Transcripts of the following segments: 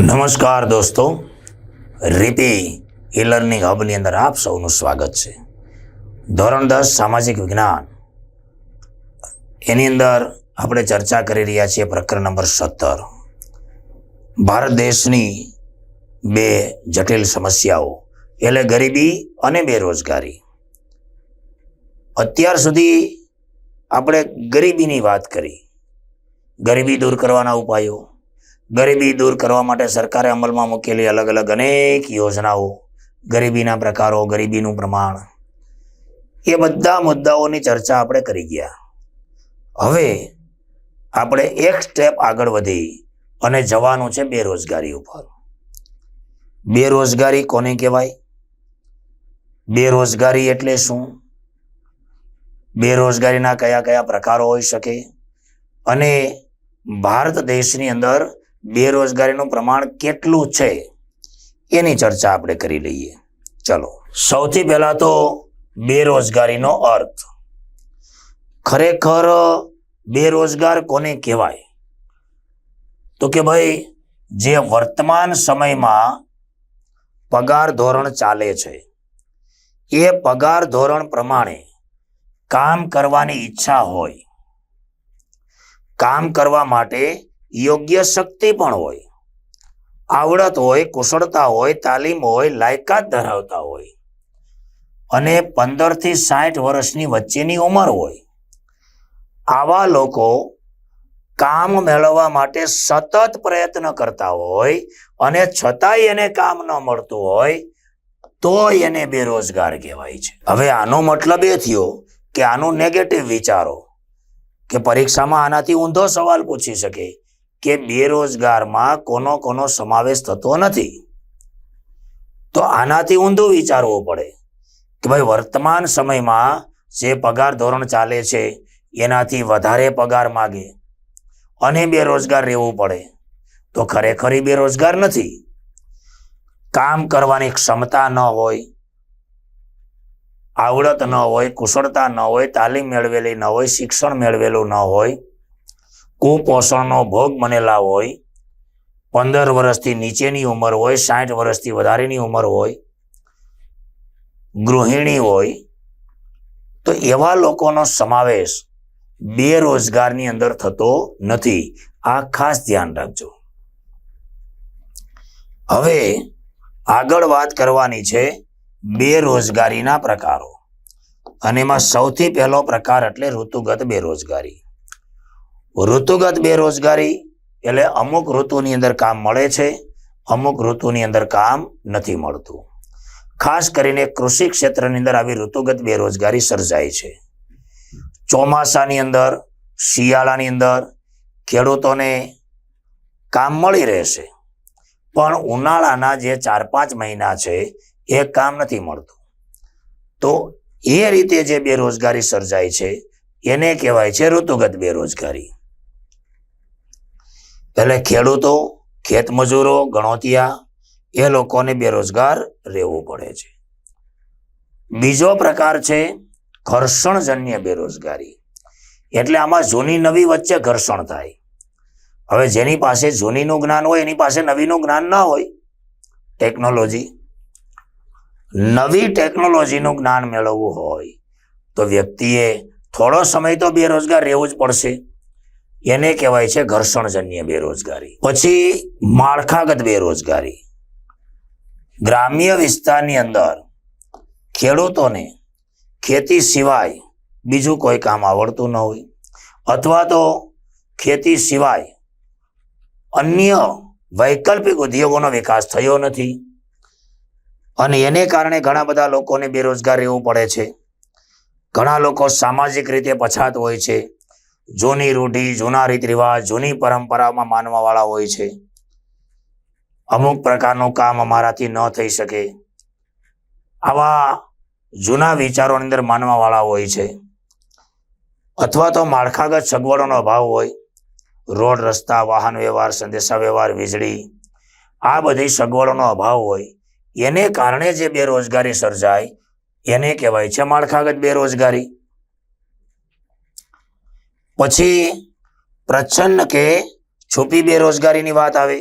નમસ્કાર દોસ્તો. રીતિ ઈ લર્નિંગ હબની અંદર આપ સૌનું સ્વાગત છે. ધોરણ દસ, સામાજિક વિજ્ઞાન. એની અંદર આપણે ચર્ચા કરી રહ્યા છીએ પ્રકરણ નંબર સત્તર. ભારત દેશની બે જટિલ સમસ્યાઓ, એટલે ગરીબી અને બેરોજગારી. અત્યાર સુધી આપણે ગરીબીની વાત કરી. ગરીબી દૂર કરવાના ઉપાયો ગરીબી દૂર કરવા માટે સરકારે અમલમાં મૂકેલી અલગ અલગ અનેક યોજનાઓ. ગરીબીના પ્રકારો, ગરીબીનું પ્રમાણ. એ બધા મુદ્દાઓની ચર્ચા આપણે કરી ગયા. હવે આપણે એક સ્ટેપ આગળ વધી અને જવાનું છે બેરોજગારી ઉપર. બેરોજગારી કોને કહેવાય? બેરોજગારી એટલે શું? બેરોજગારીના કયા કયા પ્રકારો હોઈ શકે? અને ભારત દેશની અંદર બેરોજગારીનું પ્રમાણ કેટલું છે? એની ચર્ચા આપણે કરી લઈએ. ચલો, સૌથી પહેલા તો બેરોજગારીનો અર્થ. ખરેખર બેરોજગાર કોને કહેવાય? તો કે ભાઈ, જે વર્તમાન સમયમાં પગાર ધોરણ ચાલે છે, એ પગાર ધોરણ પ્રમાણે કામ કરવાની ઈચ્છા હોય, કામ કરવા માટે યોગ્ય શક્તિ પણ હોય. આવડત હોય, કુશળતા હોય, તાલીમ હોય, લાયકાત ધરાવતા હોય. અને પંદરથી સાઠ વર્ષની વચ્ચેની ઉંમર હોય. આવા લોકો કામ મેળવવા માટે સતત પ્રયત્ન કરતા હોય અને છતાંય એને કામ ન મળતું હોય તો એને બેરોજગાર કહેવાય છે. હવે આનો મતલબ એ થયો કે આનું નેગેટિવ વિચારો, કે પરીક્ષામાં આનાથી ઊંધો સવાલ પૂછી શકે. કે બેરોજગારમાં કોનો કોનો સમાવેશ થતો નથી. તો આનાથી ઊંધું વિચારવું પડે કે ભાઈ વર્તમાન સમયમાં જે પગાર ધોરણ ચાલે છે, એનાથી વધારે પગાર માગે અને બેરોજગાર રહેવું પડે. તો ખરેખર બેરોજગાર નથી. કામ કરવાની ક્ષમતા ન હોય, આવડત ન હોય, કુશળતા ન હોય, તાલીમ મેળવેલી ન હોય, શિક્ષણ મેળવેલું ન હોય કુપોષણનો ભોગ બનેલા હોય, પંદર વર્ષથી નીચેની ઉંમર હોય, સાઠ વર્ષથી વધારેની ઉંમર હોય, ગૃહિણી હોય, તો એવા લોકોનો સમાવેશ બેરોજગારની અંદર થતો નથી. આ ખાસ ધ્યાન રાખજો. હવે આગળ વાત કરવાની છે બેરોજગારીના પ્રકારો. અને એમાં સૌથી પહેલો પ્રકાર એટલે ઋતુગત બેરોજગારી. ઋતુગત બેરોજગારી એટલે અમુક ઋતુની અંદર કામ મળે છે, અમુક ઋતુની અંદર કામ નથી મળતું. ખાસ કરીને કૃષિ ક્ષેત્રની અંદર આવી ઋતુગત બેરોજગારી સર્જાય છે. ચોમાસાની અંદર, શિયાળાની અંદર ખેડૂતોને કામ મળી રહેશે, પણ ઉનાળાના જે ચાર પાંચ મહિના છે એ કામ નથી મળતું. તો એ રીતે જે બેરોજગારી સર્જાય છે, એને કહેવાય છે ઋતુગત બેરોજગારી. એટલે ખેડૂતો ખેતમજૂરો ગણોતિયા, એ લોકોને બેરોજગાર રહેવું પડે છે. બીજો પ્રકાર છે ઘર્ષણજન્ય બેરોજગારી. એટલે આમાં જૂની નવી વચ્ચે ઘર્ષણ થાય. હવે જેની પાસે જૂનીનું જ્ઞાન હોય, એની પાસે નવીનું જ્ઞાન ના હોય, ટેકનોલોજી. નવી ટેકનોલોજીનું જ્ઞાન મેળવવું હોય, તો વ્યક્તિએ થોડો સમય તો બેરોજગાર રહેવું જ પડશે. એને કહેવાય છે ઘર્ષણજન્ય બેરોજગારી. પછી માળખાગત બેરોજગારી. ગ્રામ્ય વિસ્તારની અંદર ખેડૂતોને ખેતી સિવાય બીજું કોઈ કામ આવડતું ન હોય અથવા તો ખેતી સિવાય અન્ય વૈકલ્પિક ઉદ્યોગોનો વિકાસ થયો નથી અને એને કારણે ઘણા બધા લોકોને બેરોજગાર રહેવું પડે છે. ઘણા લોકો સામાજિક રીતે પછાત હોય છે. જૂની રૂઢી, જૂના રીત રિવાજ જૂની પરંપરામાં માનવાવાળા હોય છે. અમુક પ્રકારનું કામ અમારાથી ન થઈ શકે. આવા જૂના વિચારોની અંદર માનવાવાળા હોય છે. અથવા તો માળખાગત સગવડોનો અભાવ હોય. રોડ રસ્તા, વાહન વ્યવહાર, સંદેશા વ્યવહાર, વીજળી, આ બધી સગવડોનો અભાવ હોય. એને કારણે જે બેરોજગારી સર્જાય, એને કહેવાય છે માળખાગત બેરોજગારી. પછી પ્રચ્છન્ન કે છુપી બેરોજગારીની વાત આવે.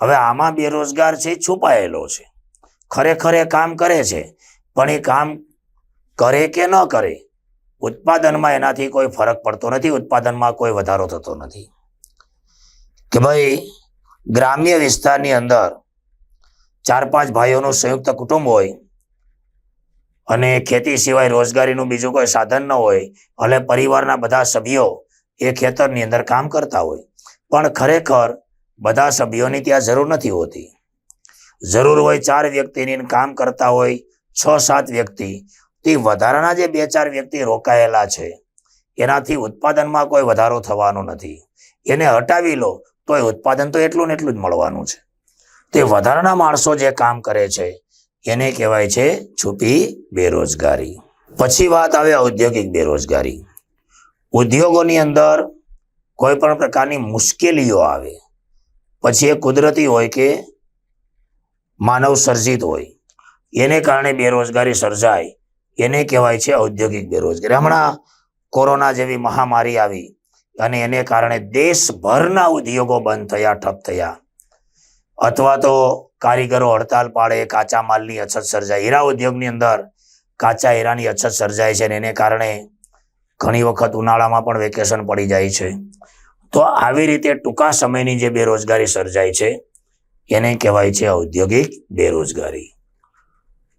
હવે આમાં બેરોજગાર છે, છુપાયેલો છે. ખરેખર એ કામ કરે છે, પણ એ કામ કરે કે ન કરે, ઉત્પાદનમાં એનાથી કોઈ ફરક પડતો નથી, ઉત્પાદનમાં કોઈ વધારો થતો નથી. કે ભાઈ, ગ્રામ્ય વિસ્તારની અંદર ચાર પાંચ ભાઈઓનું સંયુક્ત કુટુંબ હોય અને ખેતી સિવાય રોજગારીનું બીજું કોઈ સાધન ન હોય, ભલે પરિવારના બધા સભ્યો એ ખેતરની અંદર કામ કરતા હોય. પણ ખરેખર બધા સભ્યોની ત્યાં જરૂર નથી હોતી. જરૂર હોય ચાર વ્યક્તિની કામ કરતા હોય છ, સાત વ્યક્તિ, તે વધારાના જે બે, ચાર વ્યક્તિ રોકાયેલા છે, એનાથી ઉત્પાદનમાં કોઈ વધારો થવાનો નથી. એને હટાવી લો તો એ ઉત્પાદન તો એટલું ને એટલું જ મળવાનું છે. તે વધારાના માણસો જે કામ કરે છે એને કહેવાય છે છુપી બેરોજગારી. પછી વાત આવે ઔદ્યોગિક બેરોજગારી. ઉદ્યોગોની અંદર કોઈ પણ પ્રકારની મુશ્કેલીઓ આવે. પછી એ કુદરતી હોય કે માનવ સર્જિત હોય. એને કારણે બેરોજગારી સર્જાય. એને કહેવાય છે ઔદ્યોગિક બેરોજગારી. હમણાં કોરોના જેવી મહામારી આવી અને એને કારણે દેશભરના ઉદ્યોગો બંધ થયા, ઠપ થયા. અથવા તો કારીગરો હડતાલ પાડે, કાચા માલની અછત સર્જાય. હીરા ઉદ્યોગની અંદર કાચા હીરાની અછત સર્જાય છે અને એને કારણે ઘણી વખત ઉનાળામાં પણ વેકેશન પડી જાય છે. તો આવી રીતે ટૂંકા સમયની જે બેરોજગારી સર્જાય છે, એને કહેવાય છે ઔદ્યોગિક બેરોજગારી.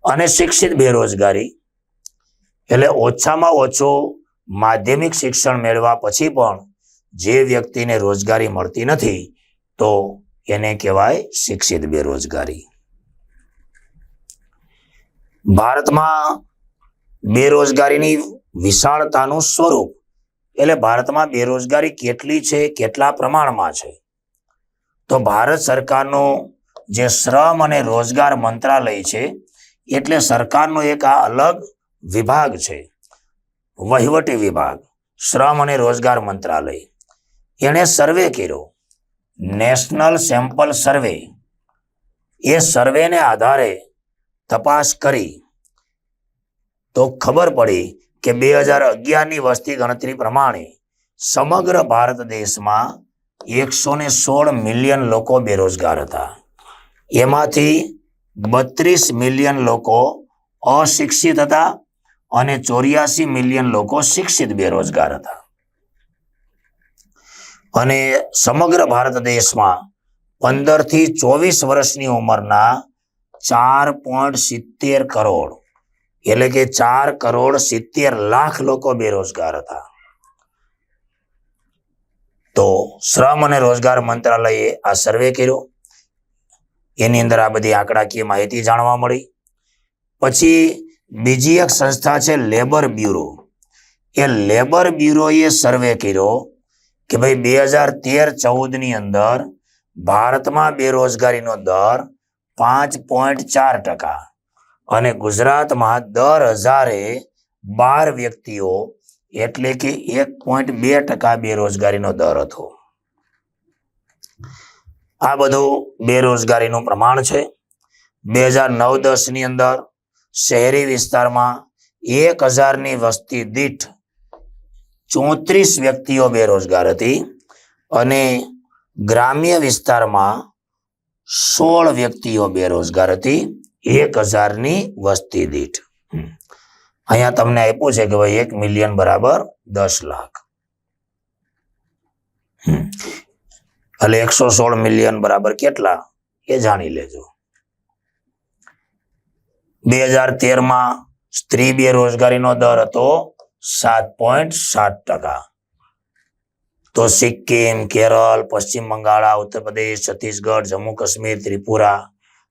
અને શિક્ષિત બેરોજગારી, એટલે ઓછામાં ઓછો માધ્યમિક શિક્ષણ મેળવા પછી પણ જે વ્યક્તિને રોજગારી મળતી નથી, તો એને કહેવાય શિક્ષિત બેરોજગારી. ભારતમાં બેરોજગારીની વિશાળતાનું સ્વરૂપ, એટલે ભારતમાં બેરોજગારી કેટલી છે, કેટલા પ્રમાણમાં છે? તો ભારત સરકારનું જે શ્રમ અને રોજગાર મંત્રાલય છે, એટલે સરકારનો એક આ અલગ વિભાગ છે, વહીવટી વિભાગ, શ્રમ અને રોજગાર મંત્રાલય. એણે સર્વે કર્યો. નેશનલ સેમ્પલ સર્વે. એ સર્વેને આધારે તપાસ કરી તો ખબર પડી કે બે હજાર અગિયારની વસ્તી ગણતરી પ્રમાણે સમગ્ર ભારત દેશમાં એકસો ને સોળ મિલિયન લોકો બેરોજગાર હતા. એમાંથી બત્રીસ મિલિયન લોકો અશિક્ષિત હતા અને ચોર્યાસી મિલિયન લોકો શિક્ષિત બેરોજગાર હતા. અને સમગ્ર ભારત દેશમાં પંદરથી ચોવીસ વર્ષની ઉંમરના ચાર પોઈન્ટ સિત્તેર કરોડ, એટલે કે ચાર કરોડ સિત્તેર લાખ લોકો બેરોજગાર હતા. તો શ્રમ અને રોજગાર મંત્રાલયે આ સર્વે કર્યો. એની અંદર આ બધી આંકડાકીય માહિતી જાણવા મળી. પછી બીજી એક સંસ્થા છે લેબર બ્યુરો. એ લેબર બ્યુરોએ સર્વે કર્યો કે ભાઈ બે હજાર તેર ચૌદની અંદર ભારતમાં બેરોજગારીનો દર પાંચ પોઈન્ટ ચાર ટકા અને ગુજરાતમાં દર હજારે બાર વ્યક્તિઓ એટલે કે એક પોઈન્ટ બે ટકા બેરોજગારીનો દર હતો. આ બધું બેરોજગારીનું પ્રમાણ છે. બે હજાર નવ દસની અંદર શહેરી વિસ્તારમાં એક હજારની વસ્તી દીઠ ચોત્રીસ વ્યક્તિઓ બેરોજગાર હતી અને ગ્રામ્ય વિસ્તારમાં સોળ વ્યક્તિઓ બેરોજગાર હતી, એક હજારની વસ્તી દીઠ. અહીંયા તમને આપ્યું છે કે ભાઈ એક મિલિયન બરાબર દસ લાખ. એટલે એકસો સોળ મિલિયન બરાબર કેટલા? એ જાણી લેજો. બે હજાર તેરમાં સ્ત્રી બેરોજગારીનો દર હતો સાત પોઈન્ટ સાત ટકા. તો સિક્કિમ, કેરળ, પશ્ચિમ બંગાળ, ઉત્તર પ્રદેશ, છત્તીસગઢ, જમ્મુ કાશ્મીર, ત્રિપુરા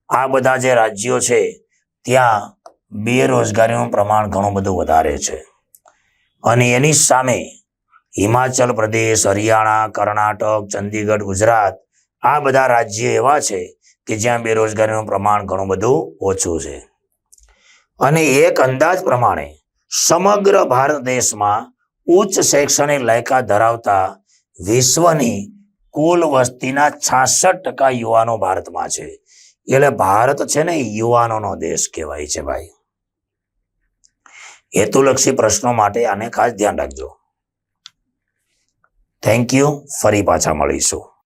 આ બધા જે રાજ્યો છે, ત્યાં બેરોજગારીનું પ્રમાણ ઘણું બધું વધારે છે. અને એની સામે હિમાચલ પ્રદેશ, હરિયાણા, કર્ણાટક, ચંદીગઢ, ગુજરાત આ બધા રાજ્યો એવા છે કે જ્યાં બેરોજગારીનું પ્રમાણ ઘણું બધું ઓછું છે. અને એક અંદાજ પ્રમાણે સમગ્ર ભારત દેશમાં ઉચ્ચ શૈક્ષણિક લાયકાત ધરાવતા વિશ્વની કુલ વસ્તીના છાસઠ ટકા યુવાનો ભારતમાં છે. એટલે ભારત છે ને યુવાનોનો દેશ કહેવાય છે ભાઈ. હેતુલક્ષી પ્રશ્નો માટે આને ખાસ ધ્યાન રાખજો. થેન્ક યુ ફરી પાછા મળીશું.